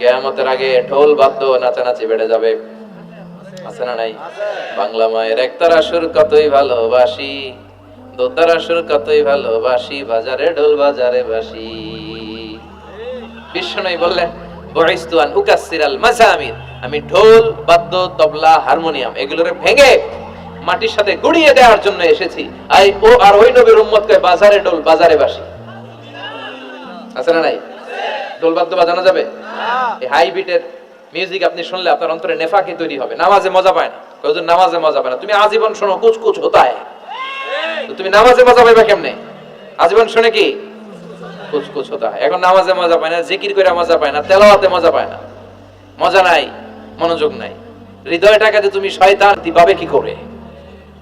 কেয়ামতের আগে ঢোল বাদ্য নাচানাচি বেড়ে যাবে। আছে না নাই? বাংলা মায়ের একতারা সুর কতই ভালোবাসি দোতারা সুর কতই ভালোবাসি, বাজারে ঢোল বাজারে বাসি। বিষ্ণু বললেন বয়স্তু আন উকাসসিরাল মাজামির আমি ঢোল, বাদ্য, তবলা, হারমোনিয়াম এগুলোরে ভেঙে মাটির সাথে গুড়িয়ে দেওয়ার জন্য এসেছি। আই ও আর ওই নবীর উম্মত কয় বাজারে ঢোল বাজারে বাসি। আছে না নাই? ঢোল বাদ্য বাজানো যাবে? এই মিউজিক আপনি শুনলে আপনার অন্তরে নেফাকি তৈরি হবে। নামাজে মজা পায় না। কয়েকজন নামাজে মজা পায় না। তুমি আজীবন শোনো কুচ কুচ হতায় তুমি নামাজে মজা পাইবা কেমনে? আজীবন শুনে কি? কুচ কুচ হতা এখন নামাজে মজা পায় না, জিকির করে মজা পায় না, তেলাওয়াতে মজা পায় না। মজা নাই, মনোযোগ নাই। হৃদয়টাকে যে তুমি শয়তান দিবাবে কি করে?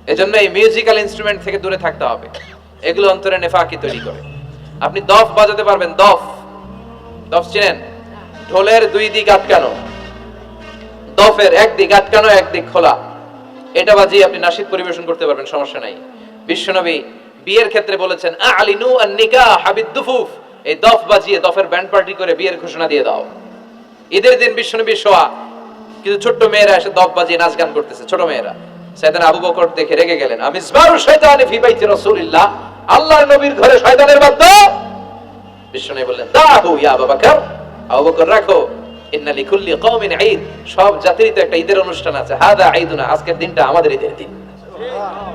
এজন্য এই মিউজিক্যাল ইনস্ট্রুমেন্ট থেকে দূরে থাকতে হবে। এগুলো অন্তরে নেফাকি তৈরি করে। আপনি দফ বাজাতে পারবেন, দফ। দফ চিনেন? ঢোলের দুই দিক আটকানো। দফের এক দিক আটকানো, এক দিক খোলা। এটা বাজিয়ে আপনি পরিবেশন করতে পারবেন, সমস্যা নাই। বিশ্বনবী বিয়ের ক্ষেত্রে বলেছেন আলিনু নিকাহ হাবিদ দুফুফ এই দফ বাজিয়ে দফের ব্যান্ড পার্টি করে বিয়ের ঘোষণা দিয়ে দাও। ঈদের দিন বিশ্বনবী শোয়া কিন্তু ছোট্ট মেয়েরা এসে দফ বাজিয়ে নাচ গান করতেছে, ছোট মেয়েরা। সেদিন আবু বকর দেখে রেগে গেলেন আমি নবীর ঘরে শয়তানের বাদ্য। বিষ্ণু বললেন দাহু রাখো। সব একটা ঈদের অনুষ্ঠান আছে। হাদা ঈদুনা, আজকের দিনটা আমাদের ঈদের দিন।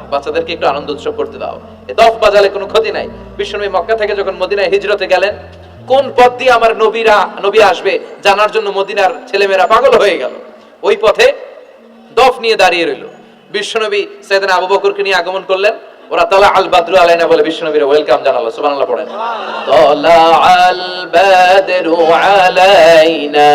বাচ্চাদেরকে একটু আনন্দ উৎসব করতে দাও। দফ বাজালে কোনো ক্ষতি নাই। বিশ্বনবী মক্কা থেকে যখন মদিনায় হিজরতে গেলেন, কোন পথ দিয়ে আমার নবীরা, নবী আসবে জানার জন্য মদিনার ছেলেমেয়েরা পাগল হয়ে গেল? ওই পথে দফ নিয়ে দাঁড়িয়ে রইল। বিশ্বনবী সেদিন আবু বকরকে নিয়ে আগমন করলেন। ওরা তালা আল বাদরু আলাইনা বলে বিশ্বনবীর ওয়েলকাম জানালো সুবহানাল্লাহ পড়েন তালা আল বাদরু আলাইনা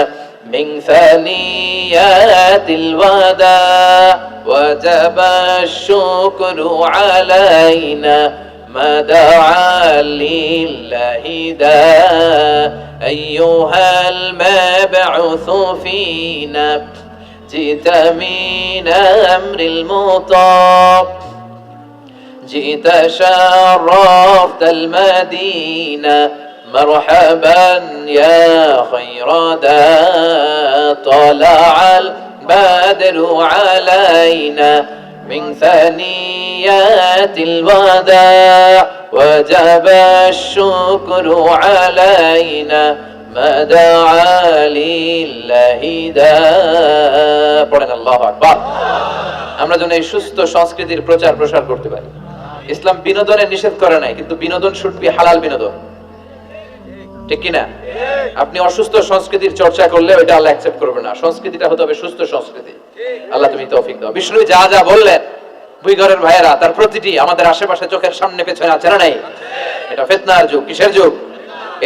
من ثنيات الوداع وجب الشكر علينا ما دعا لله دا أيها المبعوث فينا جئت من أمر المطاع جئت شرفت المدينة مرحبا يا خير دا طلع البدر علينا من ثنيات الوداع وجب الشكر علينا ما دعا لله دا পড়েন আল্লাহু আকবার আমরা যেন এই সুস্থ সংস্কৃতির প্রচার প্রসার করতে পারি ইসলাম বিনোদনের নিষেধ করে নাই, কিন্তু বিনোদন শুড বি হালাল বিনোদন। ঠিক কিনা? আপনি অসুস্থ সংস্কৃতির চর্চা করলে ওইটা আল্লাহ অ্যাকসেপ্ট করবে না। সংস্কৃতিটা হতে হবে সুস্থ সংস্কৃতি। আল্লাহ তুমি তৌফিক দাও। বিষ্ণু যা যা বললেন দুই ঘরের ভাইয়েরা, তার প্রতিটি আমাদের আশেপাশে চোখের সামনে পেছনে আছে না নাই। এটা ফেতনার যুগ, কিসের যুগ?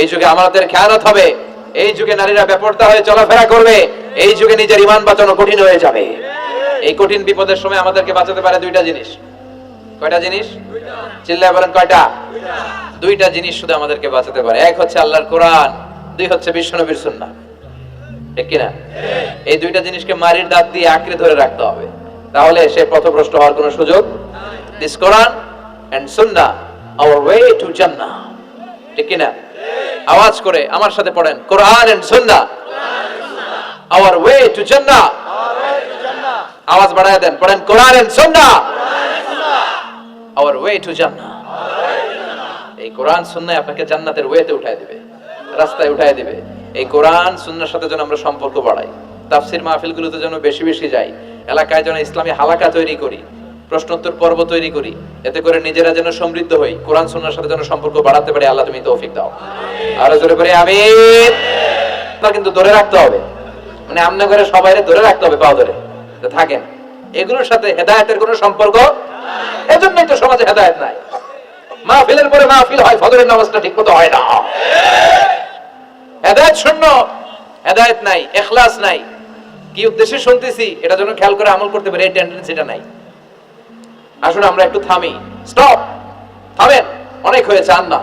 এই যুগে আমাদের খেয়ানত হবে। এই যুগে নারীরা বেপরদা হয়ে চলাফেরা করবে। এই যুগে নিজের ইমান বাঁচানো কঠিন হয়ে যাবে। এই কঠিন বিপদের সময় আমাদেরকে বাঁচাতে পারে দুইটা জিনিস। কয়টা জিনিস? চিল্লায় বলেন কয়টা? দুইটা জিনিস শুধু আমাদেরকে বাঁচাতে পারে। এক হচ্ছে আল্লাহর কোরআন দুই হচ্ছে বিশ্বনবীর সুন্নাহ। ঠিক কিনা? এই দুইটা জিনিসকে মারির দাঁত দিয়ে আঁকড়ে ধরে রাখতে হবে। তাহলে সে পথভ্রষ্ট হওয়ার কোনো সুযোগ this Quran and Sunnah our way to Jannah ঠিক কিনা? আওয়াজ করে আমার সাথে পড়েন Quran and Sunnah our way to Jannah আওয়াজ বাড়ায় দেন পড়েন Quran and Sunnah our way to Jannah এই কোরআন আপনাকে জান্নাতের ওয়েতে উঠায় দিবে, রাস্তায় উঠায় দিবে। এই কোরআন সুন্নার সাথে যেন আমরা সম্পর্ক বাড়াই। তাফসির মাহফিলগুলোতে যেন বেশি বেশি যাই, এলাকায় যেন ইসলামী হালাকা তৈরি করি, প্রশ্নোত্তর পর্ব তৈরি করি, এতে করে নিজেরা যেন সমৃদ্ধ হই, কোরআন সুন্নার সাথে যেন সম্পর্ক বাড়াতে পারি, আল্লাহ তুমি তৌফিক দাও। আরও জোরে করে আমি কিন্তু ধরে রাখতে হবে। মানে আমনা করে সবাই ধরে রাখতে হবে, পাও ধরে। থাকেন। এগুলোর সাথে হেদায়েতের কোনো সম্পর্ক এজন্যই তো সমাজে হেদায়েত নাই। মাহফিলের পরে মাহফিল হয়, ফজরের নামাজটা ঠিক মতো হয় না। হেদায়েত শূন্য, হেদায়েত নাই, এখলাস নাই। কি উদ্দেশ্যে শুনতেছি? এটা যেন খেয়াল করে আমল করতে পারি, এই টেন্ডেন্সিটা নাই। আসুন, আমরা একটু থামি। স্টপ থামেন, অনেক হয়েছে, আর না।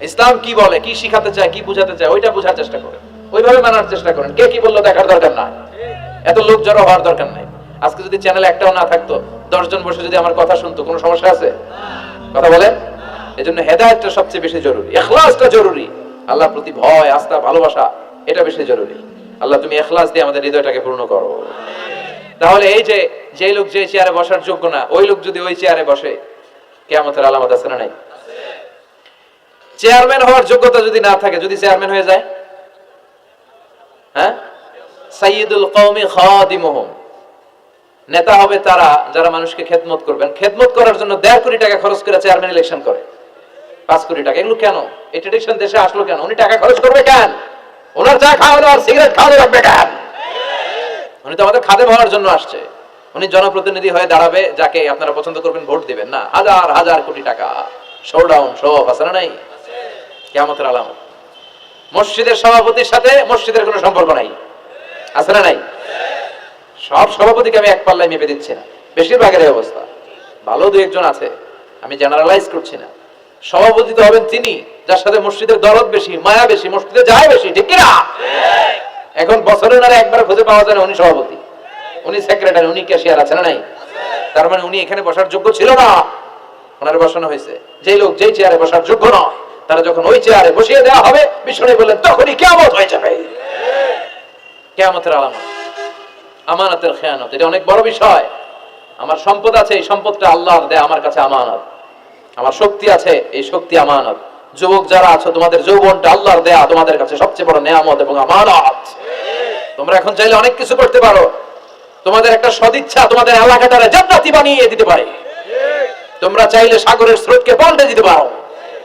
ইসলাম কি বলে, কি শিখাতে চায়, কি বুঝাতে চায়, ওইটা বোঝার চেষ্টা করেন। ওইভাবে মানার চেষ্টা করেন। কে কি বলল দেখার দরকার নাই। এত লোক জড়ো হওয়ার দরকার নাই। আজকে যদি চ্যানেল একটাও না থাকতো দশজন বসে যদি আমার কথা শুনতো, কোনো সমস্যা আছে? কথা বলেন? এই জন্য হেদায়তটা সবচেয়ে বেশি জরুরি, এখলাসটা জরুরি। আল্লাহর প্রতি ভয়, আস্থা, ভালোবাসা, এটা বেশি জরুরি। আল্লাহ, তুমি এখলাস দিয়ে আমাদের হৃদয়টাকে পূর্ণ করো। তাহলে এই যে যে লোক যে চেয়ারে বসার যোগ্য না, ওই লোক যদি ওই চেয়ারে বসে, কেয়ামতের আলামত আছে না নাই? চেয়ারম্যান হওয়ার যোগ্যতা যদি না থাকে, যদি চেয়ারম্যান হয়ে যায়? হ্যাঁ? সাইয়দুল কওমি খাদিমুহুম। নেতা হবে তারা, যারা মানুষকে খেদমত করবেন। খেদমত করার জন্য দেড় কোটি টাকা খরচ করে চেয়ারম্যান ইলেকশন করে। পাঁচ কোটি টাকা। এগুলো কেন? এই ট্রেডিশন দেশে আসলো কেন? উনি টাকা খরচ করবে কেন? ওনার চা খাওয়ানো আর সিগারেট খাওয়ানো রাখবে কেন? উনি তো আমাদের খাদে হওয়ার জন্য আসছে। উনি জনপ্রতিনিধি হয়ে দাঁড়াবে, যাকে আপনারা পছন্দ করবেন ভোট দিবেন না। হাজার হাজার কোটি টাকা। শো ডাউন শো অফ আছে না নাই? কেমতের আলামত। মসজিদের সভাপতির সাথে মসজিদের কোনো সম্পর্ক নাই। আছে না নাই? সব সভাপতিকে আমি এক পাল্লায় মেপে দিচ্ছি না। বেশিরভাগের অবস্থা। ভালো দু একজন আছে, আমি জেনারেলাইজ করছি না। সভাপতি তো হবেন তিনি, যার সাথে মসজিদের দরদ বেশি, মায়া বেশি, মসজিদে যায় বেশি, ঠিক কিনা? এখন বছরে আর একবার খুঁজে পাওয়া যায় না উনি সভাপতি। উনি সেক্রেটারি উনি ক্যাশিয়ার আছে না নাই? তার মানে উনি এখানে বসার যোগ্য ছিল না। ওনার বসানো হয়েছে। যেই লোক যেই চেয়ারে বসার যোগ্য নয়, তারা যখন ওই চেয়ারে বসিয়ে দেওয়া হবে বিষ্ণু বললেন, তখনই কেমত হয়ে যাবে। কেমতের আলামত। আমানতের খেয়ানত। এটা অনেক বড় বিষয়। আমার সম্পদ আছে, এই সম্পদটা আল্লাহর দেয়, আমার কাছে আমানত। আমার শক্তি আছে, এই শক্তি আমানত। যুবক যারা আছো, তোমাদের যৌবনটা আল্লাহর দেয়া, তোমাদের কাছে সবচেয়ে বড় নেয়ামত এবং আমানত। তোমরা এখন চাইলে অনেক কিছু করতে পারো। তোমাদের একটা সদিচ্ছা তোমাদের এলাকাটারে জান্নাতি বানিয়ে দিতে পারে। তোমরা চাইলে সাগরের স্রোতকে পাল্টে দিতে পারো।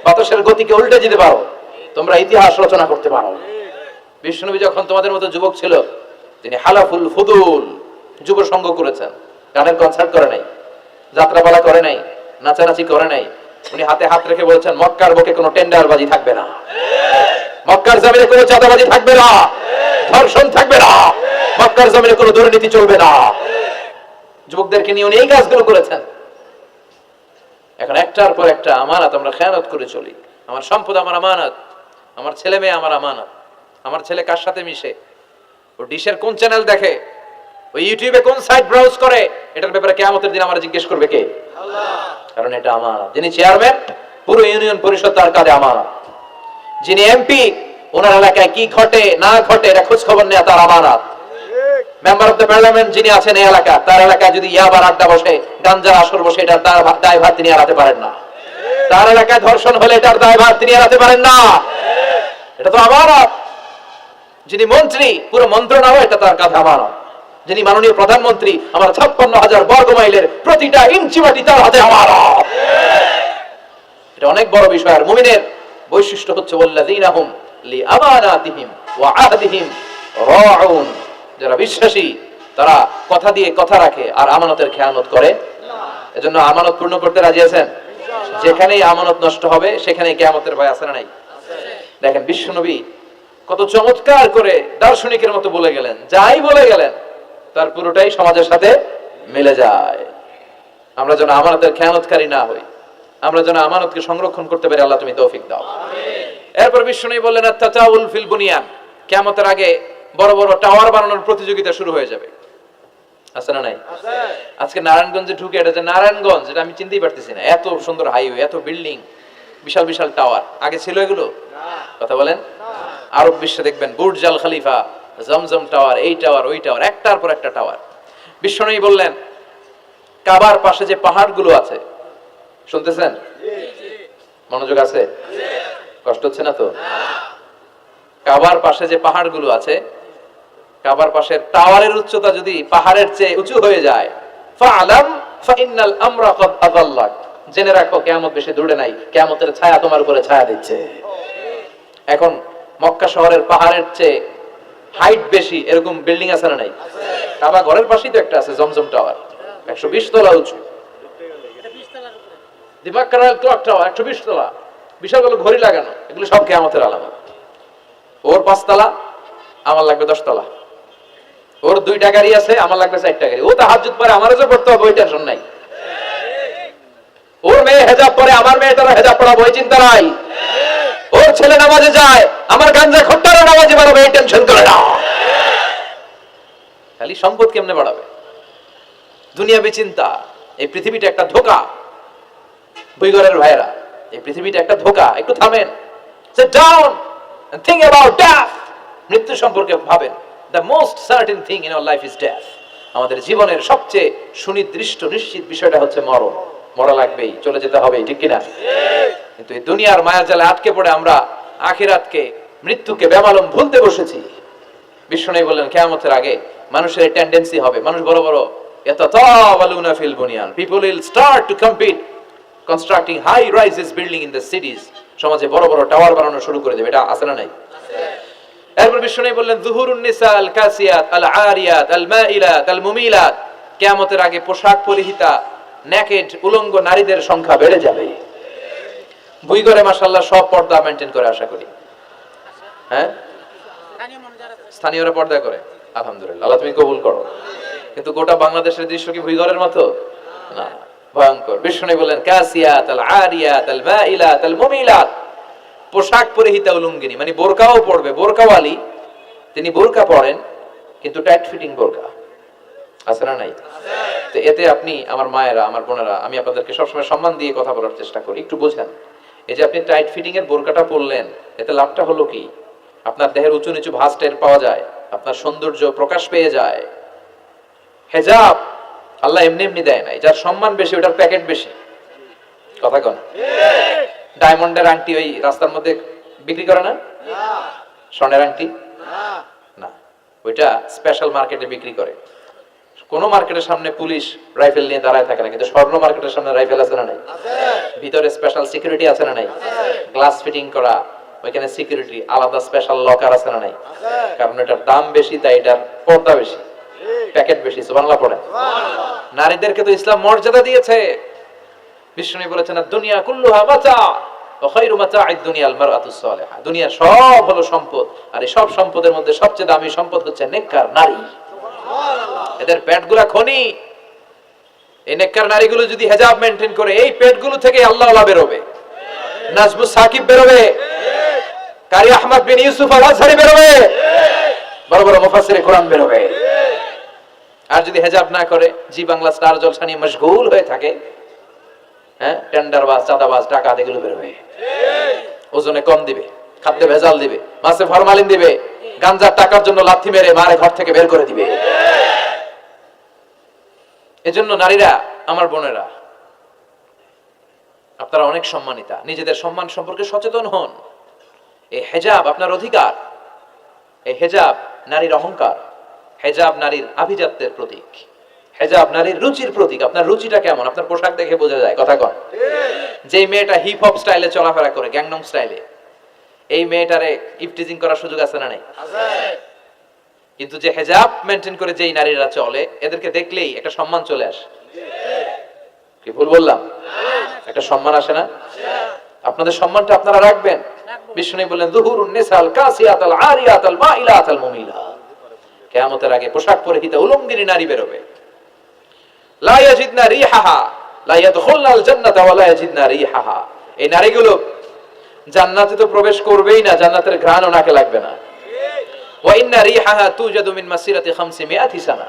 বাতাসের গতিকে উল্টে দিতে পারো। তোমরা ইতিহাস রচনা করতে পারো। বিষ্ণুনবী যখন তোমাদের মতো যুবক ছিল তিনি হালাফুল ফুদুল যুব সঙ্গ করেছেন। গানের কনসার্ট করে নাই, যাত্রাপালা করে নাই, নাচানাচি করে নাই। উনি হাতে হাত রেখে বলেছেন, মক্কার বুকে কোনো টেন্ডারবাজি থাকবে না। মক্কার জমিনে কোনো চাঁদাবাজি থাকবে না। ধর্ষণ থাকবে না। মক্কার জমিনে কোনো দুর্নীতি চলবে না। যুবকদেরকে নিয়ে উনি এই কাজগুলো করেছেন। এখন একটার পর একটা আমানত আমরা খেয়ানত করে চলি। আমার সম্পদ আমার আমানত, আমার ছেলে মেয়ে আমার আমানত, আমার ছেলে কার সাথে মিশে? ও ডিশের কোন চ্যানেল দেখে? ওই ইউটিউবে কোন সাইট ব্রাউজ করে? এটার ব্যাপারে কেয়ামতের দিন আমার জিজ্ঞেস করবে কে? কারণ এটা আমানত যিনি চেয়ারম্যান পুরো ইউনিয়ন পরিষদ তার কাঁধে আমানত যিনি এমপি ওনার এলাকায় কি ঘটে না ঘটে এটা খোঁজ খবর নেওয়া তার আমানত। মেম্বার অফ দ্য পার্লামেন্ট যিনি আছেন এই এলাকা তার এলাকায় যদি ইয়াবার আড্ডা বসে গাঞ্জার আসর বসে এটা তার দায়ভার তিনি এড়াতে পারেন না। তার এলাকায় ধর্ষণ হলে এটার দায়ভার তিনি এড়াতে পারেন না। এটা তো আমানত। যিনি মন্ত্রী, পুরো মন্ত্রণালয় এটা তার কাছে আমানত যিনি মাননীয় প্রধানমন্ত্রী, আমার ছাপ্পান্ন হাজার বর্গ মাইলের প্রতিটা ইঞ্চি মাটি তার হাতে আমানত এটা অনেক বড় বিষয়, আর মুমিনের বৈশিষ্ট্য হচ্ছে ওয়াল্লাযীনাহুম লিআমানাতিহিম ওয়া আহদিহিম রাউন। যারা বিশ্বাসী, তারা কথা দিয়ে কথা রাখে আর আমানতের খেয়ানত করে। এজন্য আমানত পূর্ণ করতে রাজি আছেন? যেখানেই আমানত নষ্ট হবে সেখানে কিয়ামতের ভয় আছে না নাই? দেখেন, বিশ্বনবী কত চমৎকার করে দার্শনিকের মতো বলে গেলেন যাই বলে গেলেন তার পুরোটাই সমাজের সাথে মিলে যায়। আমরা যেন আমানতের খেয়ানতকারী না হই আমরা যেন আমানতকে সংরক্ষণ করতে পারি আল্লাহ তুমি তৌফিক দাও। এরপর বিষ্ণু বললেন তাতাউল ফিল বুনিয়ান। কিয়ামতের আগে বড় বড় টাওয়ার বানানোর প্রতিযোগিতা শুরু হয়ে যাবে। আছে না নাই? আজকে নারায়ণগঞ্জে ঢুকে এটা যে নারায়ণগঞ্জ এটা আমি চিনতেই পারতেছি না। এত সুন্দর হাইওয়ে এত বিল্ডিং বিশাল বিশাল টাওয়ার আগে ছিল এগুলো? কথা বলেন। আরব বিশ্বে দেখবেন, Burj Al Khalifa, Zamzam tower, এই টাওয়ার, ওই টাওয়ার, একটার পর একটা টাওয়ার। বিশ্বনবী বললেন, কাবার পাশে যে পাহাড়গুলো আছে, শুনতেছেন? মনোযোগ আছে? কষ্ট হচ্ছে না তো? কাবার পাশে যে পাহাড়গুলো আছে, কাবার পাশের টাওয়ারের উচ্চতা যদি পাহাড়ের চেয়ে উঁচু হয়ে যায় জেনে রাখো, কিয়ামত বেশি দূরে নাই, কিয়ামতের ছায়া তোমার উপরে ছায়া দিচ্ছে। এখন মক্কা শহরের পাহাড়ের চেয়ে হাইট বেশি এরকম বিল্ডিং আছে না নাই? কাবা ঘরের পাশেই তো একটা আছে, জমজম টাওয়ার একশো বিশ তলা উঁচু। দিমাগ কানাল ক্লক টাওয়ার একশো বিশ তলা। বিশাল ঘড়ি লাগানো, এগুলো সব আলামত। ওর পাঁচতলা আমার লাগবে দশতলা ওর দুইটা গাড়ি আছে, আমার লাগবে চারটা গাড়ি। ও তো হাত পরে আমারও যে পড়তে হবে, ওই টেনশন নাই। ওর মেয়ে হেজাব পরে, আমার মেয়ে তারা হেজাব পড়াবো, ওই চিন্তা নাই। ওর ছেলে নামাজে যায়, আমার গাঞ্জা খট্টারও নামাজে বাড়াবে এই টেনশন করে না। খালি সম্পদ কেমনে বাড়াবে? দুনিয়া চিন্তা, এই পৃথিবীটা একটা ধোকা। বইগরের ভাইয়েরা, এই পৃথিবীটা একটা ধোকা, একটু থামেন। And think about death মৃত্যু সম্পর্কে ভাবেন। The most certain thing in our life is death আমাদের জীবনের সবচেয়ে সুনির্দিষ্ট, নিশ্চিত বিষয়টা হচ্ছে মরণ। মরা লাগবেই, চলে যেতে হবে, ঠিক কিনা? কিন্তু এই দুনিয়ার মায়াজালে আটকে পড়ে আমরা আখিরাতকে, মৃত্যুকে বেমালম ভুলতে বসেছি। বিষ্ণু বললেন, কেয়ামতের আগে মানুষের টেন্ডেন্সি হবে। মানুষ বড় বড় ফিল বুনিয়ান। People will start to compete constructing high building in the cities সমাজে বড় বড় টাওয়ার বানানো শুরু করে দেবে, এটা আছে নাই? এরপর বললেন, জুহুরুন নিসা আল কাসিয়াত, আল আরিয়াত, আল মাইলাত, আল মুমিলাত। কিয়ামতের আগে পোশাক পরিহিতা নেকেড উলঙ্গ নারীদের সংখ্যা বেড়ে যাবে। বুই করে মাশাআল্লাহ সব পর্দা মেনটেন করে আশা করি। হ্যাঁ? স্থানীয়রা পর্দা করে। আলহামদুলিল্লাহ। আল্লাহ তুমি কবুল করো। কিন্তু গোটা বাংলাদেশের দৃশ্য কি ভুইগরের মতো? না। ভয়ঙ্কর। বিষ্ণু বললেন, কাসিয়াত আল আরিয়াত আল মাইলাত আল মুমিলাত। পোশাক পরিহিতা উলঙ্গিনী। মানে বোরকাও পড়বে বোরকাওয়ালি। তিনি বোরকা পরেন, কিন্তু টাইট ফিটিং বোরকা। আছে না নাই। তো এতে আপনি আমার মায়েরা আমার বোনেরা আমি আপনাদেরকে সবসময় সম্মান দিয়ে কথা বলার চেষ্টা করি। একটু বোঝেন এই যে আপনি টাইট ফিটিং এর বোরকাটা পরলেন এতে লাভটা হলো কি? আপনার দেহের উঁচু নিচু ভাঁজ টের পাওয়া যায় আপনার সৌন্দর্য প্রকাশ পেয়ে যায়। হেজাব আল্লাহ এমনি এমনি দেয় নাই যার সম্মান বেশি ওটার প্যাকেট বেশি। কথা কন? ডায়মন্ডের আংটি ওই রাস্তার মধ্যে বিক্রি করে না? স্বর্ণের আংটি? না। ওইটা স্পেশাল মার্কেটে বিক্রি করে। কোন মার্কেটের সামনে পুলিশ রাইফেল নিয়ে দাঁড়ায় থাকে না কিন্তু স্বর্ণ মার্কেটের সামনে রাইফেল আছে না নাই? ভিতরে স্পেশাল সিকিউরিটি আছে না নাই? গ্লাস ফিটিং করা ওইখানে সিকিউরিটি আলাদা স্পেশাল লকার আছে না নাই? কারণ এটার দাম বেশি তাই এটার পর্দা বেশি প্যাকেট বেশি বাংলা পড়ে নারীদেরকে তো ইসলাম মর্যাদা দিয়েছে। বিষ্ণু বলেছেন দুনিয়া কুল্লুহা সালিহা। দুনিয়া সব হলো সম্পদ আর এই সব সম্পদের মধ্যে সবচেয়ে দামি সম্পদ হচ্ছে নেককার নারী। এদের পেটগুলা খনি। এই নেককার নারীগুলো যদি হেজাব মেনটেন করে, এই পেটগুলো থেকে আল্লাহ বেরোবে। নাজমুস সাকিব বেরোবে। কারি আহমদ বিন ইউসুফ আল আজহারি বেরোবে। বড় বড় মুফাসসিরে কোরআন বেরোবে। আর যদি হেজাব না করে, জি বাংলা স্টার জলসা নিয়ে মশগুল হয়ে থাকে হ্যাঁ টেন্ডারবাজ, চাঁদাবাজ, ডাকাত, এগুলো বেরোবে। ওজনে কম দিবে। খাদ্যে ভেজাল দিবে মাছে ফরমালিন দিবে গাঞ্জার টাকার জন্য লাথি মেরে মারে ঘর থেকে বের করে দিবে। এজন্য নারীরা আমার বোনেরা আপনারা অনেক সম্মানিতা নিজেদের সম্মান সম্পর্কে সচেতন হন। এই হেজাব আপনার অধিকার। এই হেজাব নারীর অহংকার। হেজাব নারীর আভিজাত্যের প্রতীক। হেজাব নারীর রুচির প্রতীক। আপনার রুচিটা কেমন? আপনার পোশাক দেখে বোঝা যায় কথা কন। যে মেয়েটা হিপ হপ স্টাইলে চলাফেরা করে গ্যাংনং স্টাইলে এই মেয়েটারে ইফটিজিং করার সুযোগ আছে না নাই? কিন্তু যে হেজাব মেনটেন করে যেই নারীরা চলে, এদেরকে দেখলেই একটা সম্মান চলে আসে। কি ভুল বললাম? একটা সম্মান আসে না? আপনাদের সম্মানটা আপনারা রাখবেন। বিষ্ণু বললেন, দুহুরুন নিসাল কাসিয়াত আল আরিয়াত আল মাইলাত কিয়ামতের আগে পোশাক নারী বেরোবে। লা ইয়াজিদনা রিহাহা, লা জান্নাতা ওয়া লা ইয়াজিদনা রিহাহা। এই নারীগুলো জান্নাতে তো প্রবেশ করবেই না, জান্নাতের ঘ্রাণও নাকে লাগবে না। ওয়া ইন্না রিহাহা তুজাদু মাসিরাতি 500 সানা।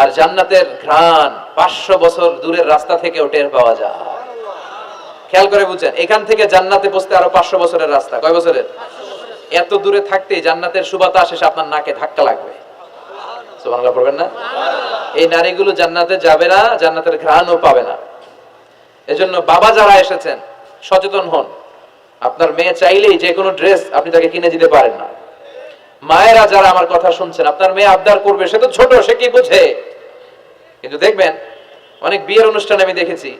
আর জান্নাতের ঘ্রাণ 500 বছর দূরের রাস্তা থেকেও টের পাওয়া যায়। খেয়াল করে বুঝছেন, এখান থেকে জান্নাতে পৌঁছতে আরও 500 বছরের রাস্তা। কয় বছরের? এত দূরে থাকতে জান্নাতের সুবাতাস এসে আপনার নাকে ধাক্কা লাগবে। না? এই নারীগুলো জান্নাতে যাবে না, জান্নাতের ঘ্রাণও পাবে না। এজন্য বাবা যারা এসেছেন, সচেতন হন। আপনার মেয়ে চাইলেই যে কোনো ড্রেস আপনি তাকে কিনে দিতে পারেন না। মায়েরা যারা আমার কথা শুনছেন, আপনার মেয়ে আবদার করবে, সে তো ছোট, সে কি বুঝে? কিন্তু দেখবেন, অনেক বিয়ের অনুষ্ঠানে আমি দেখেছি।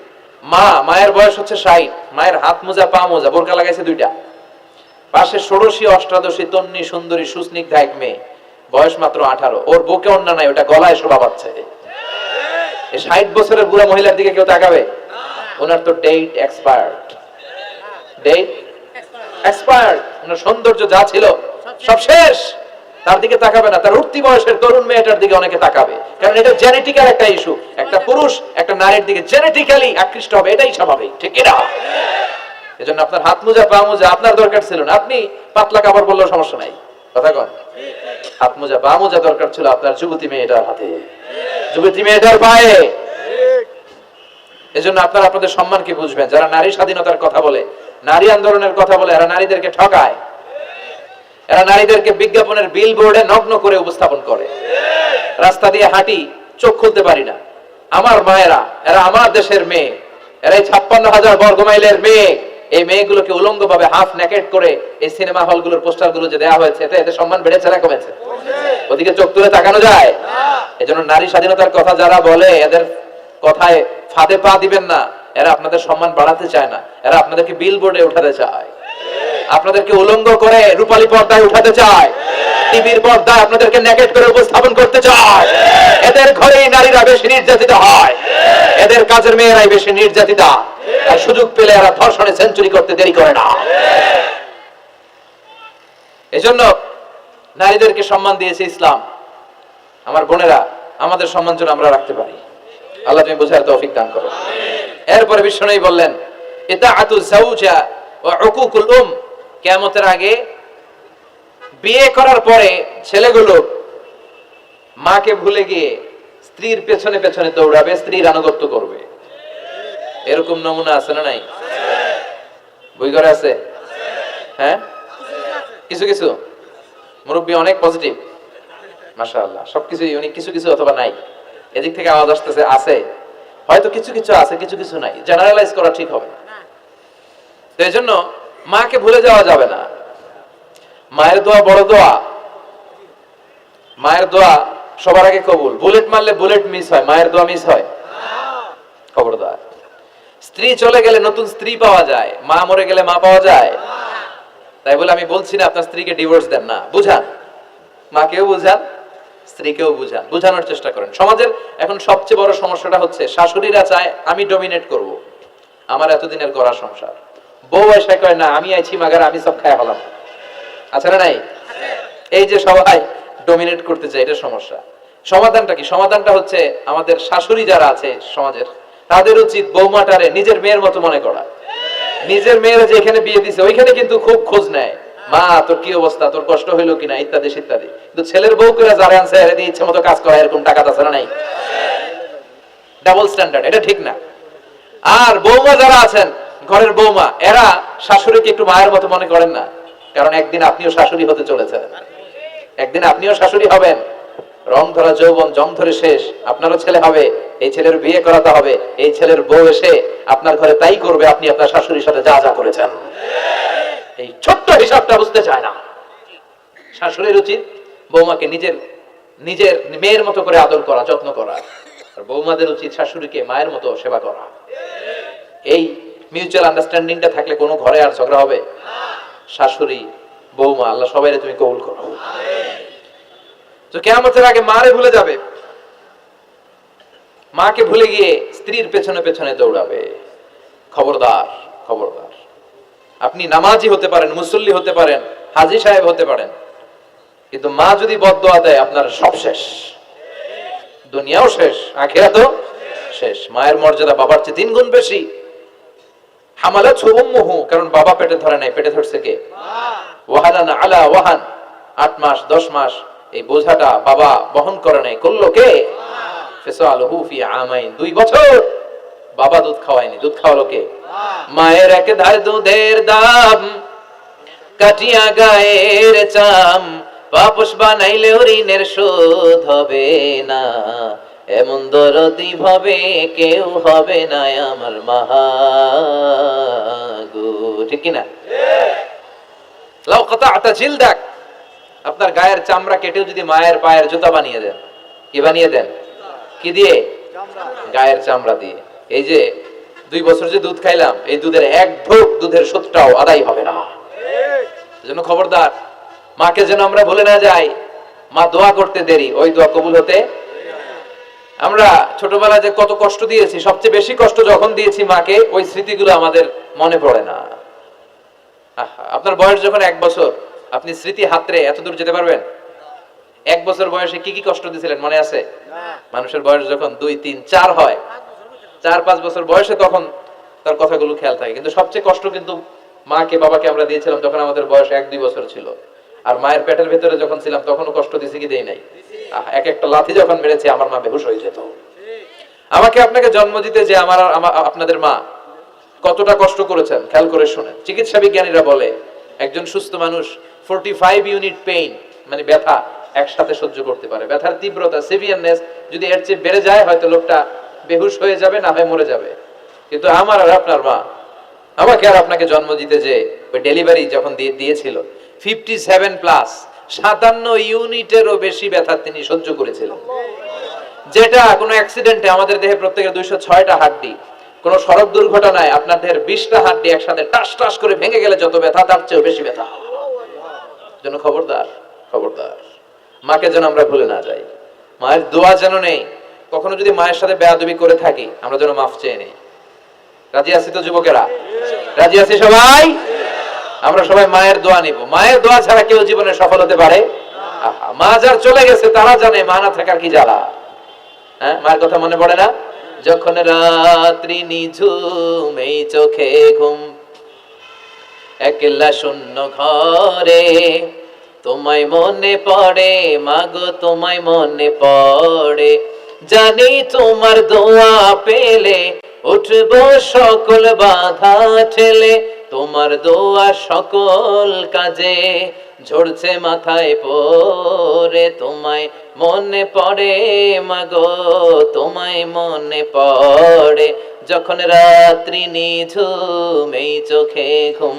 মা, মায়ের বয়স হচ্ছে ষাট, মায়ের হাত মোজা, পা মোজা, বোরকা লাগাইছে দুইটা। পাশে ষোড়শী, অষ্টাদশী তন্নি সুন্দরী, সুস্নিগ্ধা এক মেয়ে, বয়স মাত্র আঠারো। ওর বুকে অন্য নাই, ওটা গলায় শোভা পাচ্ছে। এই ষাট বছরের বুড়া মহিলার দিকে কেউ তাকাবে? ওনার তো ডেট এক্সপায়ার্ড ডেট সৌন্দর্য যা ছিল, সব শেষ। তার দিকে তাকাবে না। তার উঠতি বয়সের তরুণ মেয়েটার দিকে অনেকে তাকাবে। কারণ এটা জেনেটিক্যাল একটা ইস্যু একটা পুরুষ একটা নারীর দিকে জেনেটিক্যালি আকৃষ্ট হবে, এটাই স্বাভাবিক। ঠিক না এজন্য আপনার হাত মোজা, পা মোজা আপনার দরকার ছিল না। আপনি পাতলা কাপড় বললেও সমস্যা নাই। কথা কন। হাত মোজা, পা মোজা দরকার ছিল আপনার যুবতী মেয়েটার হাতে। যুবতী মেয়েটার পায়ে। এজন্য আপনারা আপনাদের সম্মানকে বুঝবেন। যারা নারী স্বাধীনতার কথা বলে নারী আন্দোলনের কথা বলে, এরা নারীদেরকে ঠকায়। এরা নারীদেরকে বিজ্ঞাপনের বিল বোর্ডে নগ্ন করে উপস্থাপন করে। রাস্তা দিয়ে হাঁটি, চোখ খুলতে পারি না। আমার মায়েরা, এরা আমার দেশের মেয়ে। এরা এই ছাপ্পান্ন হাজার বর্গ মাইলের মেয়ে। এই মেয়েগুলোকে উলঙ্গ ভাবে হাফ নেকেট করে এই সিনেমা হল হলগুলোর পোস্টারগুলো যে দেওয়া হয়েছে, এতে এতে সম্মান বেড়েছে না কমেছে? ওদিকে চোখ তুলে তাকানো যায়? এজন্য নারী স্বাধীনতার কথা যারা বলে, এদের কথায় ফাঁদে পা দিবেন না। এরা আপনাদের সম্মান বাড়াতে চায় না। এরা আপনাদেরকে বিল বোর্ডে উঠাতে চায়। আপনাদেরকে উলঙ্গ করে রূপালী পর্দায় উঠাতে চায়। টিভির পর্দায় আপনাদেরকে নেকেট করে উপস্থাপন করতে চায়। এদের ঘরেই নারীরা বেশি নির্যাতিত হয়। এদের কাজের মেয়েরাই বেশি নির্যাতিতা। আর সুযোগ পেলে এরা ধর্ষণে সেঞ্চুরি করতে দেরি করে না। এজন্য নারীদেরকে সম্মান দিয়েছে ইসলাম। আমার বোনেরা, আমাদের সম্মান যেন আমরা রাখতে পারি। আল্লাহ তুমি বোঝার তৌফিক দান করো। এরপরে বিষ্ণু বললেন এটা আতু জাউজা ও উকুকুল উম। কিয়ামতের আগে বিয়ে করার পরে ছেলেগুলো মাকে ভুলে গিয়ে স্ত্রীর পেছনে পেছনে দৌড়াবে, স্ত্রীর আনুগত্য করবে। এরকম নমুনা আছে না নাই? বই ঘরে আছে? হ্যাঁ? কিছু কিছু? মুরব্বী অনেক পজিটিভ মাশাআল্লাহ, সবকিছু উনি কিছু কিছু অথবা নাই। এদিক থেকে আওয়াজ আসতেছে, আছে। হয়তো কিছু কিছু আছে, কিছু কিছু নাই। জেনারেলাইজ করা ঠিক হবে তো এই জন্য মাকে ভুলে যাওয়া যাবে না। মায়ের দোয়া বড় দোয়া। মায়ের দোয়া সবার আগে কবুল। বুলেট মারলে বুলেট মিস হয়, মায়ের দোয়া মিস হয়। খবরদার। স্ত্রী চলে গেলে নতুন স্ত্রী পাওয়া যায়। মা মরে গেলে মা পাওয়া যায়। তাই বলে আমি বলছি না, আপনার স্ত্রীকে ডিভোর্স দেন না। বুঝান। মাকেও বুঝান। স্ত্রীকেও বুঝান, বুঝানোর চেষ্টা করেন। সমাজের এখন সবচেয়ে বড় সমস্যাটা হচ্ছে, শাশুড়িরা চায় আমি ডমিনেট করব। আমার এতদিনের করা সংসার। বউ এসে কয়, না, আমি আইছি, মাগার আমি সব খায় হলাম আছে না নাই? এই যে সবাই ডমিনেট করতে চায়, এটা সমস্যা। সমাধানটা কি? সমাধানটা হচ্ছে আমাদের শাশুড়ি যারা আছে সমাজের, তাদের উচিত বৌমাটারে নিজের মেয়ের মতো মনে করা। নিজের মেয়েরা যেখানে বিয়ে দিছে, ওইখানে কিন্তু খুব খোঁজ নেয়। মা, তোর কি অবস্থা? তোর কষ্ট হইল কিনা? ইত্যাদি ইত্যাদি কিন্তু ছেলের বউ করে যারা আনছে, এর ইচ্ছে মতো কাজ করা এরকম টাকা আছে না নাই। ডাবল স্ট্যান্ডার্ড এটা ঠিক না। আর বৌমা যারা আছেন, ঘরের বৌমা, এরা শাশুড়িকে একটু মায়ের মতো মনে করেন না। কারণ একদিন আপনিও শাশুড়ি হতে চলেছেন। একদিন আপনিও শাশুড়ি হবেন। রং ধরা যৌবন, জং ধরে শেষ। আপনারও ছেলে হবে, এই ছেলের বিয়ে করাতে হবে। এই ছেলের বউ এসে আপনার ঘরে তাই করবে, আপনি আপনার শাশুড়ির সাথে যা যা করেছেন। এই ছোট্ট হিসাবটা বুঝতে চায় না। শাশুড়ির উচিত বৌমাকে নিজের নিজের মেয়ের মতো করে আদর করা, যত্ন করা। আর বৌমাদের উচিত শাশুড়িকে মায়ের মতো সেবা করা। এই মিউচুয়াল আন্ডারস্ট্যান্ডিংটা থাকলে কোনো ঘরে আর ঝগড়া হবে? শাশুড়ি, বৌমা, আল্লাহ সবাই তুমি কবুল করো। তো কেয়ামতের আগে মারে ভুলে যাবে। মাকে ভুলে গিয়ে স্ত্রীর পেছনে পেছনে দৌড়াবে। খবরদার খবরদার। আপনি নামাজি হতে পারেন, মুসল্লি হতে পারেন, হাজি সাহেব হতে পারেন। কিন্তু মা যদি বদদোয়া দেয়, আপনার সব শেষ। দুনিয়াও শেষ আখেরা তো শেষ। মায়ের মর্যাদা বাবার চেয়ে তিন গুণ বেশি। হামালা ছুবুম্মুহু, কারণ বাবা পেটে ধরে নাই। পেটে ধরছে কে? ওয়াহানান আলা ওয়াহান। আট মাস, দশ মাস, এই বোঝাটা বাবা বহন করে নাই। করল কে? ফিসালহু ফি আমাইন। দুই বছর বাবা দুধ খাওয়ায়নি। দুধ খাওয়ালো কে? মায়ের এক ধার দুধের দাম কাটিয়া গায়ের চাম পাপস বানাইলে ঋণের শোধ হবে না। এমন দরদি ভাবে কেউ হবে না আমার মাহাগো ঠিক কিনা? লাউ কথা আটা ঝিল দেখ আপনার গায়ের চামড়া কেটেও যদি মায়ের পায়ের জুতা বানিয়ে দেন কি বানিয়ে দেন? কি দিয়ে? গায়ের চামড়া দিয়ে। এই যে দুই বছর যে দুধ খাইলাম এই দুধের এক ঢোক দুধের সুদটাও আদায় হবে না। জন্য খবরদার মাকে যেন আমরা ভুলে না যাই মা দোয়া করতে দেরি ওই দোয়া কবুল হতে আমরা ছোটবেলায় যে কত কষ্ট দিয়েছি সবচেয়ে বেশি কষ্ট যখন দিয়েছি মাকে ওই স্মৃতিগুলো আমাদের মনে পড়ে না। আপনার বয়স যখন এক বছর আপনি স্মৃতি হাতরে এত দূর যেতে পারবেন? এক বছর বয়সে কি কি কষ্ট দিয়েছিলেন মনে আছে? মানুষের বয়স যখন দুই তিন চার হয় চার, পাঁচ বছর বয়সে তখন তার কথাগুলো খেয়াল থাকে। কিন্তু সবচেয়ে কষ্ট কিন্তু মাকে, বাবাকে আমরা দিয়েছিলাম যখন আমাদের বয়স এক, দুই বছর ছিল। আর মায়ের পেটের ভেতরে যখন ছিলাম, তখনও কষ্ট দিছি কি দেই নাই। এক একটা লাথি যখন মেরেছে, আমার মা বেহুশ হয়ে যেত। আমাকে আপনাকে জন্ম দিতে যে আমার আপনাদের মা কতটা কষ্ট করেছেন, খেয়াল করে শুনেন। চিকিৎসা বিজ্ঞানীরা বলে, একজন সুস্থ মানুষ ফোরটি ফাইভ ইউনিট পেইন মানে ব্যথা, একসাথে সহ্য করতে পারে। ব্যথার তীব্রতা সিভিয়ারনেস যদি এর চেয়ে বেড়ে যায়, হয়তো লোকটা বেহুশ হয়ে যাবে, না হয় মরে যাবে। কিন্তু আমার আর আপনার মা, আমাকে আর আপনাকে জন্ম দিতে যে ওই ডেলিভারি যখন দিয়ে দিয়েছিল ফিফটি সেভেন প্লাস সাতান্ন ইউনিটেরও বেশি ব্যথা তিনি সহ্য করেছিলেন। যেটা কোনো অ্যাক্সিডেন্টে আমাদের দেহে প্রত্যেকের দুইশো ছয়টা হাড্ডি, কোন সড়ক দুর্ঘটনায় আপনার দেহের বিশটা হাড্ডি একসাথে টাস টাস করে ভেঙে গেলে যত ব্যথা, তার চেয়েও বেশি ব্যথা। যেন খবরদার খবরদার। মাকে যেন আমরা ভুলে না যাই। মায়ের দোয়া যেন নেই কখনো যদি মায়ের সাথে বেয়াদবি করে থাকি, আমরা যেন মাফ চেয়ে নেই। রাজি আছি তো যুবকেরা? রাজি আছি সবাই? আমরা সবাই মায়ের দোয়া নিব। মায়ের দোয়া ছাড়া কেউ জীবনে সফল হতে পারে? মা যার চলে গেছে, তারা জানে মা না থাকার কি জ্বালা। হ্যাঁ মায়ের কথা মনে পড়ে না? যখন রাত্রি নিঝুম, এই চোখে ঘুম, একলা শূন্য ঘরে, তোমায় মনে পড়ে মাগো তোমায় মনে পড়ে। জানি তোমার দোয়া পেলে, উঠব সকল বাধা ঠেলে। তোমার দোয়া সকল কাজে ঝরছে মাথায় পরে তোমায় মনে পড়ে মাগো, তোমায় মনে পড়ে। যখন রাত্রি নিঝুম, এই চোখে ঘুম,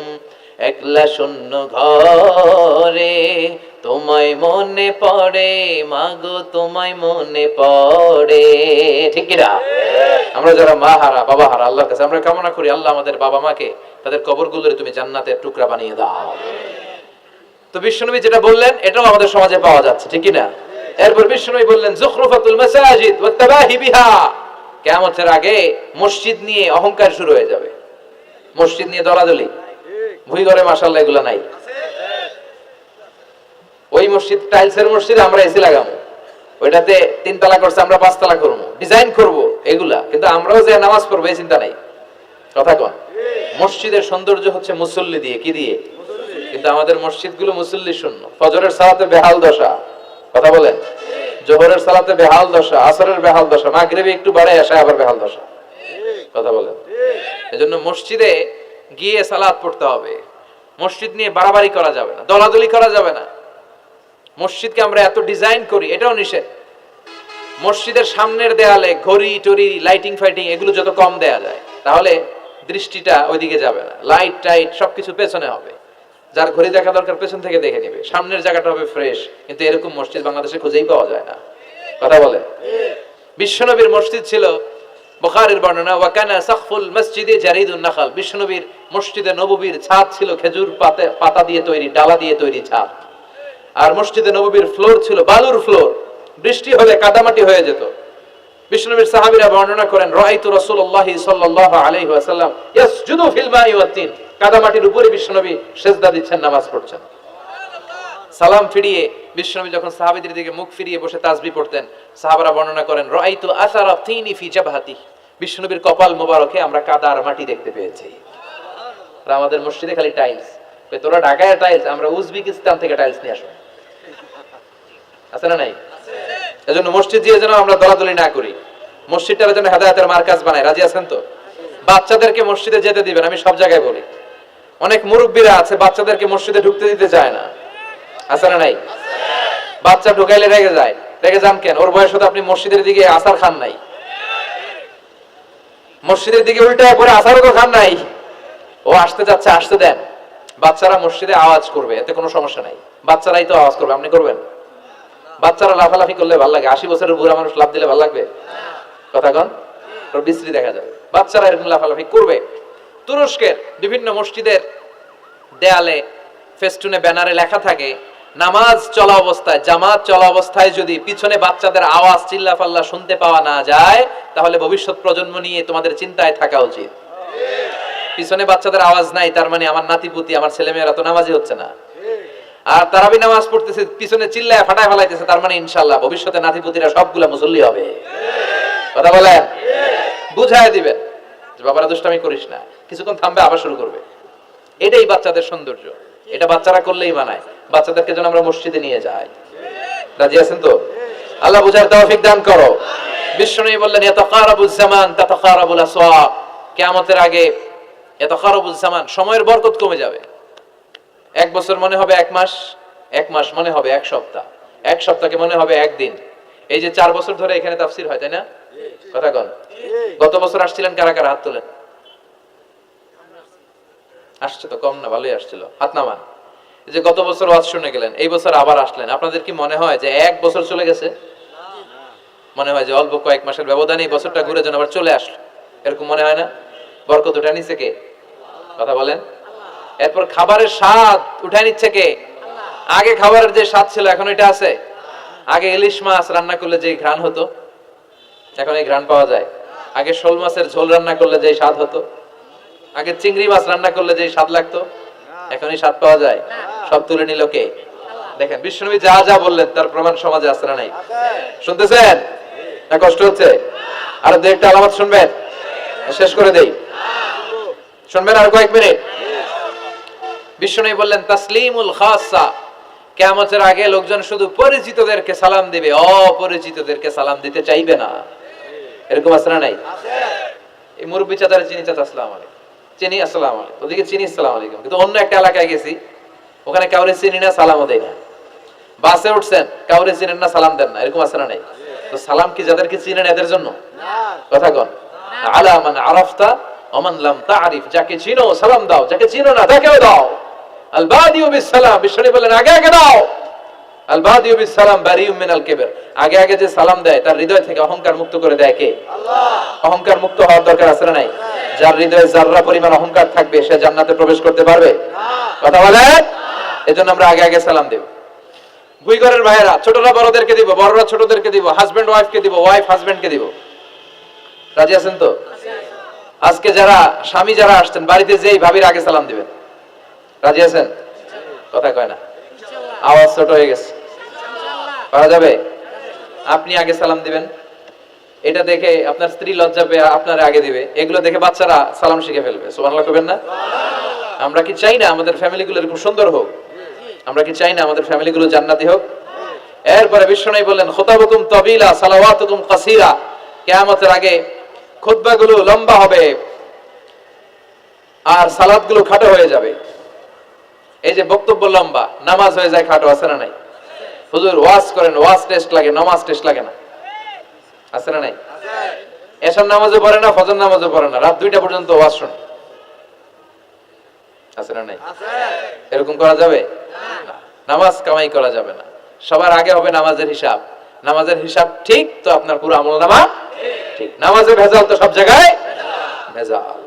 একলা শূন্য ঘরে। তোমায় মনে পড়ে, মাগো তোমায় মনে পড়ে। ঠিক কিনা আমরা যারা মা হারা, বাবা হারা, আল্লাহর কাছে আমরা কামনা করি, আল্লাহ আমাদের বাবা মাকে তাদের কবরগুলোরে তুমি জান্নাতের টুকরা বানিয়ে দাও। তো বিশ্বনবী যেটা বললেন, এটাও আমাদের সমাজে পাওয়া যাচ্ছে, ঠিক কি না? এরপর বিশ্বনবী বললেন, জুখরুফাতুল মাসাজিদ ওয়া তাবাহি বিহা। কিয়ামতের আগে মসজিদ নিয়ে অহংকার শুরু হয়ে যাবে। মসজিদ নিয়ে দলাদলি। ভুই ঘরে মাশাআল্লাহ এগুলা নাই। ওই মসজিদ, টাইলসের মসজিদে আমরা এসি লাগামু ওইটাতে তিন তালা করছে, আমরা পাঁচ তালা করব। ডিজাইন করব এগুলা, কিন্তু আমরাও যে নামাজ পড়ব, এই চিন্তা নাই। কথা কন। মসজিদের সৌন্দর্য হচ্ছে মুসল্লি দিয়ে, কি দিয়ে? কিন্তু আমাদের মসজিদগুলো মুসল্লি শূন্য। ফজরের সালাতে বেহাল দশা, কথা বলেন? জোহরের সালাতে বেহাল দশা, আসরের বেহাল দশা, মাগরিবে একটু বাড়াই আসে, আবার বেহাল দশা। কথা বলেন? এজন্য মসজিদে গিয়ে সালাত পড়তে হবে। মসজিদ নিয়ে বাড়াবাড়ি করা যাবে না, দলাদলি করা যাবে না। মসজিদকে আমরা এত ডিজাইন করি, এটাও নিষেধ। মসজিদের সামনের দেয়ালে ঘড়ি, টড়ি লাইটিং ফাইটিং এগুলো যত কম দেয়া যায়, তাহলে দৃষ্টিটা ওইদিকে যাবে না। লাইট টাইট সবকিছু পেছনে হবে। যার ঘড়ি দেখা দরকার পেছন থেকে দেখে নেবে। সামনের জায়গাটা হবে ফ্রেশ কিন্তু এরকম মসজিদ বাংলাদেশে খুঁজেই পাওয়া যায় না। কথা বলে বিশ্বনবীর মসজিদ ছিল বুখারীর বর্ণনা, ওয়াকানা সাকফুল মসজিদে জারিদুন নাখাল। বিশ্বনবীর মসজিদে নববীর ছাদ ছিল খেজুর পাতা পাতা দিয়ে তৈরি, ডালা দিয়ে তৈরি ছাদ। আর মসজিদে নববীর ফ্লোর ছিল বালুর ফ্লোর। বৃষ্টি হলে কাদামাটি হয়ে যেত। বিষ্ণুবীর সাহাবীরা বর্ণনা করেন রাইতু রাসূলুল্লাহ সাল্লাল্লাহু আলাইহি ওয়াসাল্লাম ইয়াসজুদু ফিল মাই কাদামাটির উপরে দিচ্ছেন, নামাজ পড়ছেন। সালাম ফিরিয়ে যখন সাহাবীদের দিকে মুখ ফিরিয়ে বসে তাসবিহ পড়তেন, সাহাবারা বর্ণনা করেন রাইতু আসারা তিনি ফি জাবহাতি। কপাল মোবারকে আমরা কাদার মাটি দেখতে পেয়েছি। আর আমাদের মসজিদে খালি টাইলস। তোরা ঢাকায় টাইলস, আমরা উজবেকিস্তান থেকে টাইলস নিয়ে আসব। আছে না নাই? এজন্য মসজিদ দিয়ে যেন আমরা দলাদলি না করি। মসজিদটা যেন হেদায়তের মার্কাজ বানায়। রাজি আছেন তো? বাচ্চাদেরকে মসজিদে যেতে দিবেন, আমি সব জায়গায় বলি। অনেক মুরব্বীরা আছে, বাচ্চাদেরকে মসজিদে ঢুকতে দিতে চায় না। আছে না নাই? বাচ্চা ঢুকাইলে রেগে যায়। রেগে যান কেন? ওর বয়স হতে আপনি মসজিদের দিকে আসার খান নাই। মসজিদের দিকে উল্টায় পরে আসারও তো খান নাই। ও আসতে যাচ্ছে, আসতে দেন। বাচ্চারা মসজিদে আওয়াজ করবে, এতে কোনো সমস্যা নাই। বাচ্চারাই তো আওয়াজ করবে, আপনি করবেন? বাচ্চারা লাফালাফি করলে ভালো লাগে। আশি বছরের বুড়া মানুষ লাভ দিলে ভালো লাগবে? কথা কন? বিশ্রী দেখা যাবে। বাচ্চারা এরকম লাফালাফি করবে। তুরস্কের বিভিন্ন মসজিদের দেয়ালে ফেস্টুনে ব্যানারে লেখা থাকে, নামাজ চলা অবস্থায়, জামাত চলা অবস্থায় যদি পিছনে বাচ্চাদের আওয়াজ চিল্লা পাল্লা শুনতে পাওয়া না যায়, তাহলে ভবিষ্যৎ প্রজন্ম নিয়ে তোমাদের চিন্তায় থাকা উচিত। পিছনে বাচ্চাদের আওয়াজ নাই, তার মানে আমার নাতিপুতি, আমার ছেলেমেয়েরা তো নামাজি হচ্ছে না। আর তারাবি নামাজ পড়তেছে, পিছনে চিল্লায় ফাটায় ফেলাইতেছে, তার মানে ইনশাল্লাহ ভবিষ্যতে নাতিপুতিরা সবগুলা মুসল্লি হবে। কথা বলেন? বুঝায় দিবেন। যে বাবারা দুষ্টামি করিস না। কিছুক্ষণ থামবে, আবার শুরু করবে। এটাই বাচ্চাদের সৌন্দর্য। এটা বাচ্চারা করলেই মানায়। বাচ্চাদেরকে যেন আমরা মসজিদে নিয়ে যাই। রাজি আছেন তো? আল্লাহ বুঝার তৌফিক দান করো। বিষ্ণু বললেন ইয়াতাকারাবুজ জামান তাতাকারাবুল আসওয়া কিয়ামতের আগে ইয়াতাকারাবুজ জামান সময়ের বরকত কমে যাবে। এক বছর মনে হবে এক মাস এক মাস মনে হবে এক সপ্তাহ। এক সপ্তাহকে মনে হবে একদিন। এই যে চার বছর ধরে এখানে তাফসির হয়, তাই না? কথা কন। গত বছর আসছিলেন কারা কারা? হাত তোলেন। আসছে তো, কম না, ভালোই আসছিল। হাত নামান। যে গত বছর ওয়াজ শুনে গেলেন, এই বছর আবার আসলেন। আপনাদের কি মনে হয় যে এক বছর চলে গেছে? মনে হয় যে অল্প কয়েক মাসের ব্যবধানে এই বছরটা ঘুরে যেন আবার চলে আসলো। এরকম মনে হয় না? বরকত উঠে নিচ্ছে কে? কথা বলেন। এরপর খাবারের স্বাদ উঠে নিচ্ছে কে? আগে খাবারের যে স্বাদ ছিল, এখন এটা আছে? আগে ইলিশ মাছ রান্না করলে যে ঘ্রাণ হতো, এখন এই ঘ্রাণ পাওয়া যায়। আগে শোল মাছের ঝোল রান্না করলে যে স্বাদ হতো, আগে চিংড়ি মাছ রান্না করলে যে স্বাদ লাগতো, এখন এই স্বাদ পাওয়া যায়। সব তুলে নিল কে? দেখেন বিষ্ণুবী যা যা বললেন, তার প্রমাণ সমাজে আছে না নাই? শুনতেছেন? না কষ্ট হচ্ছে? আর দু একটা আলামত শুনবেন? শেষ করে দেই। শুনবেন আর কয়েক মিনিট? বিষ্ণু বললেন, তাসলিমুল খাসা কেমতের আগে লোকজন শুধু পরিচিতদেরকে সালাম দিবে, অপরিচিতদেরকে সালাম দিতে চাইবে না। এরকম আছে না নাই? এই মুরব্বী চাচারে চিনি চাচা, আসসালাম আলাইকুম। চিনি, আসসালাম আলাইকুম। ওদিকে চিনি, আসসালাম আলাইকুম। কিন্তু অন্য একটা এলাকায় গেছি, ওখানে কাউরে চিনি না, সালামও দেয় না। বাসে উঠছেন, কাউরে চিনেন না, সালাম দেন না। এরকম আছে না নাই? তো সালাম কি যাদেরকে চিনেন এদের জন্য? কথা কন। আলা মান আরাফতা, ওমান লাম তারিফ যাকে চিনো, সালাম দাও। যাকে চিনো না, তাকেও দাও। বিশ্বনী বলেন আগে আগে দাও। বারিউম মিনাল কিবর। আগে আগে যে সালাম দেয় তার হৃদয় থেকে অহংকার মুক্ত করে দেয় কে? অহংকার মুক্ত হওয়ার দরকার আছে না নাই? যার হৃদয়ে পরিমাণ অহংকার থাকবে সে জান্নাতে প্রবেশ করতে পারবে? কথা বলেন এজন্য আমরা আগে আগে সালাম দেব। বুইগরের ভাইয়েরা ছোটরা বড়দেরকে দিব বড়রা ছোটদেরকে দিব হাজবেন্ড ওয়াইফকে দিব ওয়াইফ হাজবেন্ডকে দিব। রাজি আছেন তো? আজকে যারা স্বামী যারা আসছেন বাড়িতে যেই ভাবির আগে সালাম দিবেন। রাজি আছেন? কথা কয় না। আওয়াজ ছোট হয়ে গেছে। পারা যাবে? আপনি আগে সালাম দিবেন। এটা দেখে আপনার স্ত্রী লজ্জা পেয়ে আপনার আগে দিবে। এগুলো দেখে বাচ্চারা সালাম শিখে ফেলবে। সুবহানাল্লাহ কবেন না? আমরা কি চাই না আমাদের ফ্যামিলিগুলো এরকম সুন্দর হোক? আমরা কি চাই না আমাদের ফ্যামিলিগুলো জান্নাতি হোক? এরপরে বিশ্বনবী বললেন, খোতাবুকুম তবিলা, সালাওয়াতুকুম কাসীরা। কিয়ামতের আগে খুতবাগুলো লম্বা হবে। আর সালাদগুলো খাটো হয়ে যাবে। এই যে বক্তব্য লম্বা, নামাজ হয়ে যায় খাটো, আছে না নাই? হুজুর, ওয়াজ করেন, ওয়াজ টেস্ট লাগে, নামাজ টেস্ট লাগে না? আছে না নাই? এসব নামাজও পড়ে না, ফজর নামাজও পড়ে না, রাত দুইটা পর্যন্ত ওয়াজ শোনে। আছে না নাই? এরকম করা যাবে। নামাজ কামাই করা যাবে না। সবার আগে হবে নামাজের হিসাব। নামাজের হিসাব ঠিক তো আপনার পুরো আমল নামা? ঠিক। নামাজের ভেজাল তো সব জায়গায়? ভেজাল।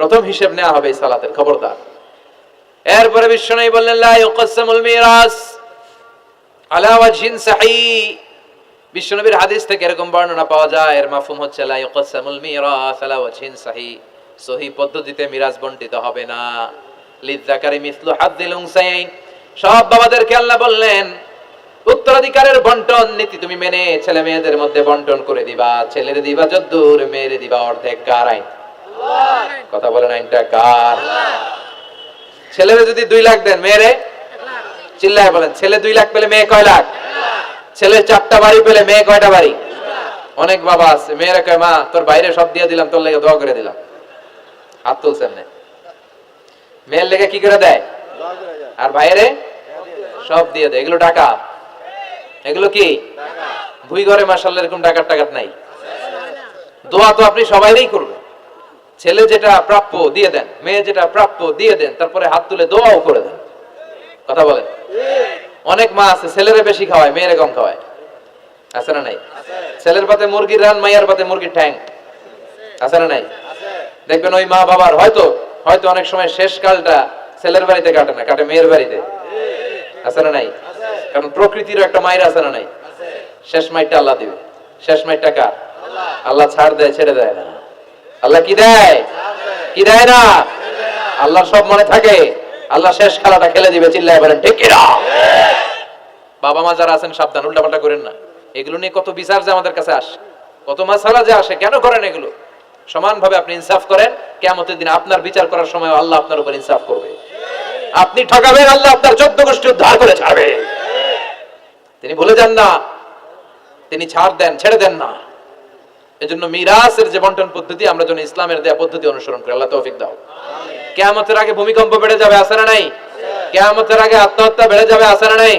প্রথম হিসেব নেওয়া হবে সালাতের, খবরদার। এরপরে বিশ্বনবী বললেন মিরাস সাহি। বিশ্বনবীর হাদিস থেকে এরকম বর্ণনা পাওয়া যায় এর মাফহুম হচ্ছে মিরাস সাহি। সহি পদ্ধতিতে মিরাজ বন্টিত হবে না। লিযাকারি মিসলু হাদ্দিল উনসাইন সব বাবাদেরকে আল্লাহ বললেন উত্তরাধিকারের বন্টন নীতি তুমি মেনে ছেলে মেয়েদের মধ্যে বন্টন করে দিবা ছেলের দিবা যদ্দূর মেয়ের দিবা অর্ধেক কার আইন? কথা বলেন আইনটা কার? ছেলেরে যদি দুই লাখ দেন, মেয়েরে? চিল্লায় বলেন, ছেলে দুই লাখ পেলে মেয়ে কয় লাখ? ছেলে চারটা বাড়ি পেলে মেয়ে কয়টা বাড়ি? অনেক বাবা আছে, মেয়েরা কয়, মা, তোর বাইরে সব দিয়ে দিলাম, তোর লেগে দোয়া করে দিলাম। হাত তুলছেন না। মেয়ের লেগে কি করে দেয়? আর বাইরে সব দিয়ে দেয়। এগুলো টাকা। এগুলো কি? ভুই ঘরে মাসাল্লাহ এরকম টাকার টাকার নাই। দোয়া তো আপনি সবাইরই করবেন। ছেলে যেটা প্রাপ্য দিয়ে দেন, মেয়ে যেটা প্রাপ্য দিয়ে দেন, তারপরে হাত তুলে দোয়াও করে দেন। কথা বলে? অনেক মা আছে, ছেলেরে বেশি খাওয়ায়, মেয়েরে কম খাওয়ায়। আছে না নাই? ছেলের পাতে মুরগির রান, মাইয়ার পাতে মুরগির ঠ্যাং। আছে না নাই? দেখবেন ওই মা বাবার, হয়তো হয়তো অনেক সময় শেষ কালটা ছেলের বাড়িতে কাটে না, কাটে মেয়ের বাড়িতে। আছে না নাই? কারণ প্রকৃতির একটা মায়ের আছে না নাই? শেষ মাইটটা আল্লাহ দিবে। শেষ মাইটটা কার? আল্লাহ ছাড় দেয়, ছেড়ে দেয় না। আল্লাহ কি দেয়? কি দেয় না? আল্লাহ সব মনে থাকে। আল্লাহ শেষ খেলাটা খেলে দিবে, চিল্লায় বলেন, ঠিক বাবা মা যারা আছেন, সাবধান, উল্টাপাল্টা করেন না। এগুলো নিয়ে কত বিচার যে আমাদের কাছে আসে। কত মাসালা যে আসে, কেন করেন এগুলো? সমানভাবে আপনি ইনসাফ করেন কেমতের দিন আপনার বিচার করার সময় আল্লাহ আপনার উপর ইনসাফ করবে। আপনি ঠকাবেন, আল্লাহ আপনার চোদ্দ গোষ্ঠী উদ্ধার করে ছাড়বে। তিনি ভুলে যান না। তিনি ছাড় দেন, ছেড়ে দেন না। এজন্য মিরাসের যে বন্টন পদ্ধতি আমরা যেন ইসলামের দেয়া পদ্ধতি অনুসরণ করি। আল্লাহ তৌফিক দাও। কেয়ামতের আগে ভূমিকম্প বেড়ে যাবে আছে না নাই কেয়ামতের আগে আত্মহত্যা বেড়ে যাবে আছে না নাই?